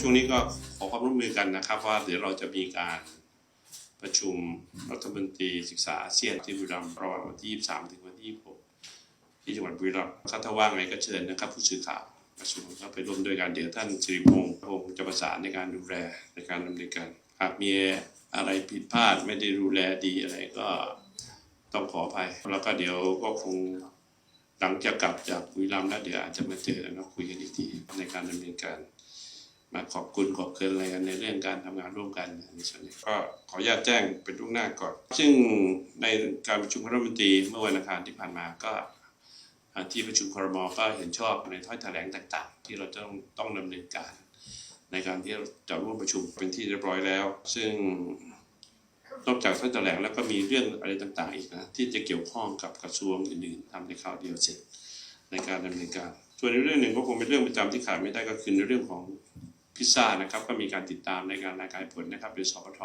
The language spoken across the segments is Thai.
ช่วงนี้ก็ขอความร่วมมือกันนะครับ ว่าเดี๋ยวเราจะมีการประชุมรัฐมนตรีศึกษาอาเซียนที่บุรีรัมย์ระหว่างวันที่ 23 ถึงวันที่ 26 ที่จังหวัดบุรีรัมย์ถ้าว่างไงก็เชิญนะครับ ผู้สื่อข่าวประชุมก็ไปร่วมด้วยกันเดี๋ยวท่านสิริพงศ์คงจะประสานในการดูแลในการดำเนินการหากมีอะไรผิดพลาดไม่ได้ดูแลดีอะไรก็ต้องขออภัยแล้วก็เดี๋ยวก็คงหลังจากกลับจากบุรีรัมย์แล้วเดี๋ยวอาจจะมาเจอแล้วคุยกันอีกทีในการดำเนินการ มาขอบคุณขอบเคินอะไรกันในเรื่องการทำงานร่วมกันในส่วนนี้ก็ขออนุญาตแจ้งเป็นล่วงหน้าก่อน ซึ่งในการประชุมคณะรัฐมนตรีเมื่อวันอังคารที่ผ่านมาก็ที่ประชุมครมก็เห็นชอบในถ้อยแถลงต่างๆ ที่เราต้องต้องดำเนินการ ในการที่จะร่วมประชุมเป็นที่เรียบร้อยแล้ว ซึ่งนอกจากท่านแถลงแล้วก็มีเรื่องอะไรต่างๆ อีกนะที่จะเกี่ยวข้องกับกระทรวงอื่นๆทำในคราวเดียวเสร็จในการดำเนินการ ส่วนในเรื่องหนึ่งก็คงเป็นเรื่องประจำที่ขาดไม่ได้ก็คือในเรื่องของ พิซซ่านะครับก็มีการติดตามในการรายงานผลนะครับโดยสปท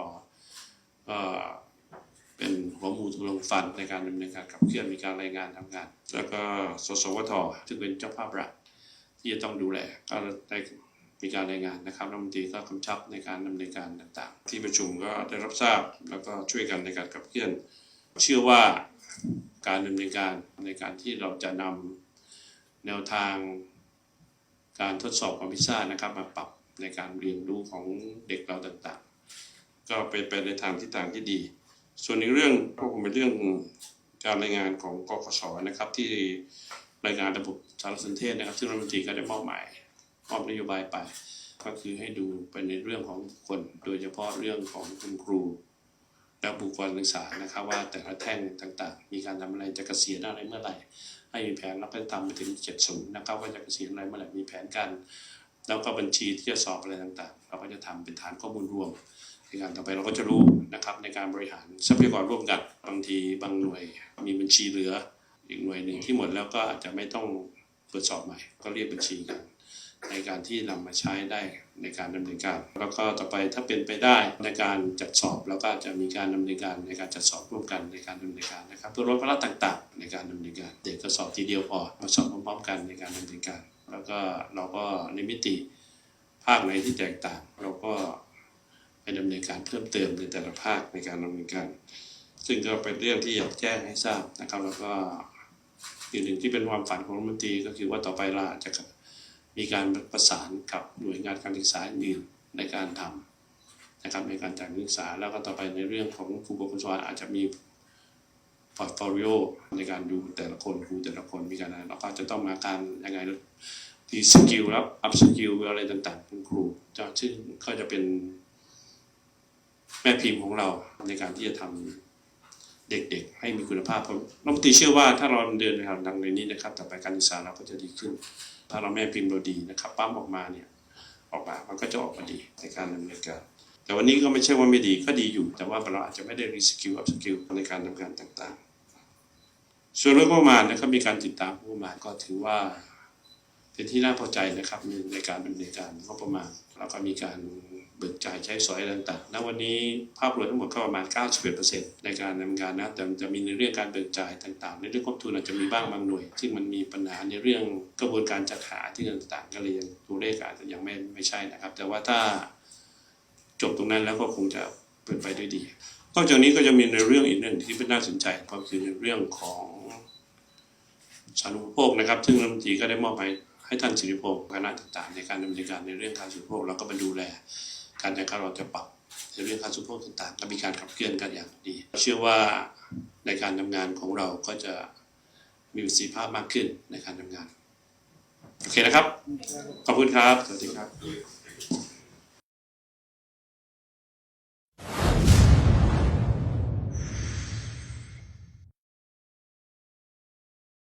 ก็เป็นหัวหมูทุลงฟันในการดำเนินการขับเคลื่อนมีการรายงานทำงาน แล้วก็สสวทซึ่งเป็นเจ้าภาพหลักที่จะต้องดูแลก็ได้มีการรายงานนะครับรัฐมนตรีก็กำชับในการดำเนินการต่างๆ ที่ประชุมก็ได้รับทราบแล้วก็ช่วยกันในการขับเคลื่อน เชื่อว่าการดำเนินการในการที่เราจะนำแนวทางการทดสอบของพิซซ่านะครับมาปรับ ในการเรียนรู้ของเด็กเราต่างๆ ก็เป็นไปในทางทิศทางที่ดี ส่วนในเรื่องก็คงเป็นเรื่องการรายงานของกกสนะครับที่รายงานระบบสารสนเทศนะครับ ซึ่งรัฐมนตรีก็ได้มอบหมายมอบนโยบายไป ก็คือให้ดูไปในเรื่องของคน โดยเฉพาะเรื่องของคุณครู และบุคคลศึกษานะครับ ว่าแต่ละแท่งต่างๆ มีการทำอะไรจะเกษียณอะไรเมื่อไหร่ ให้มีแผนแล้วก็ทำไปถึง70นะครับว่าจะเกษียณอะไรเมื่อไหร่มีแผนการ แล้วก็บัญชีที่จะสอบอะไรต่างๆ เราก็จะทำเป็นฐานข้อมูลรวมในการต่อไปเราก็จะรู้นะครับในการบริหารทรัพยากรร่วมกันบางทีบางหน่วย มีบัญชีเหลืออีกหน่วยหนึ่งที่หมดแล้วก็อาจจะไม่ต้องตรวจสอบใหม่ ก็เรียกบัญชีกันในการที่นำมาใช้ได้ในการดำเนินการ แล้วก็ต่อไปถ้าเป็นไปได้ในการจัดสอบแล้วก็จะมีการดำเนินการในการจัดสอบร่วมกันในการดำเนินการนะครับเพื่อลดภาระต่างๆ ในการดำเนินการ เด็กก็สอบทีเดียวพอมาสอบพร้อมๆกันในการดำเนินการ แล้วก็เราก็ในมิติภาคไหนที่แตกต่าง เราก็ไปดำเนินการเพิ่มเติมในแต่ละภาคในการดำเนินการ ซึ่งก็เป็นเรื่องที่อยากแจ้งให้ทราบนะครับ แล้วก็อีกหนึ่งที่เป็นความฝันของรัฐมนตรีก็คือว่าต่อไปเราจะมีการประสานกับหน่วยงานการศึกษาอื่นในการทำนะครับในการจัดการศึกษาแล้วก็ต่อไปในเรื่องของครูปกครองอาจจะมี พอร์ตโฟลิโอในการดูแต่ละคนครูแต่ละคนมีการอะไรเราก็จะต้องมาการยังไงดีสกิลแล้วอัพสกิลอะไรต่างๆคุณครูจะซึ่งก็จะเป็นแม่พิมพ์ของเราในการที่จะทำเด็กๆ ให้มีคุณภาพผมรัฐมนตรีเชื่อว่าถ้าเราเดินในทางในนี้นะครับ ต่อไปการศึกษาเราก็จะดีขึ้น ถ้าเราแม่พิมพ์เราดีนะครับปั๊มออกมาเนี่ยออกมา มันก็จะออกมาดีในการดำเนินการแต่วันนี้ก็ไม่ใช่ว่าไม่ดีก็ดีอยู่ แต่ว่าเราอาจจะไม่ได้รีสกิลอัพสกิลในการทำงานต่างๆ ส่วนเรื่องงบประมาณนะครับมีการติดตามงบประมาณก็ถือว่า เป็นที่น่าพอใจนะครับในในการดำเนินการงบประมาณแล้วก็มีการเบิกจ่ายใช้สอยต่างๆณวันนี้ภาพรวมทั้งหมดก็ประมาณ 91%ในการดำเนินการนะ แต่จะมีในเรื่องการเบิกจ่ายต่างๆ ในเรื่องงบทุนอาจจะมีบ้างบางหน่วย ซึ่งมันมีปัญหาในเรื่องกระบวนการจัดหาที่ต่างๆ ก็เลยยังตัวเลขอาจจะยังไม่ไม่ใช่นะครับ แต่ว่าถ้าจบตรงนั้นแล้วก็คงจะเป็นไปด้วยดี นอกจากนี้ก็จะมีในเรื่องอีกหนึ่งที่เป็นน่าสนใจก็คือในเรื่องของสารณูปโภคนะครับ ซึ่งรัฐมนตรีก็ได้มอบหมายให้ท่านสิริพงศ์คณะต่างๆ ในการดำเนินการในเรื่องการสุขภาพแล้วก็มาดูแล การจัดการเราจะปรับในเรื่องการสุขภาพต่างๆและมีการขับเคลื่อนกันอย่างดี เชื่อว่าในการทำงานของเราก็จะมีประสิทธิภาพมากขึ้นในการทำงาน โอเคนะครับ ขอบคุณครับ สวัสดีครับ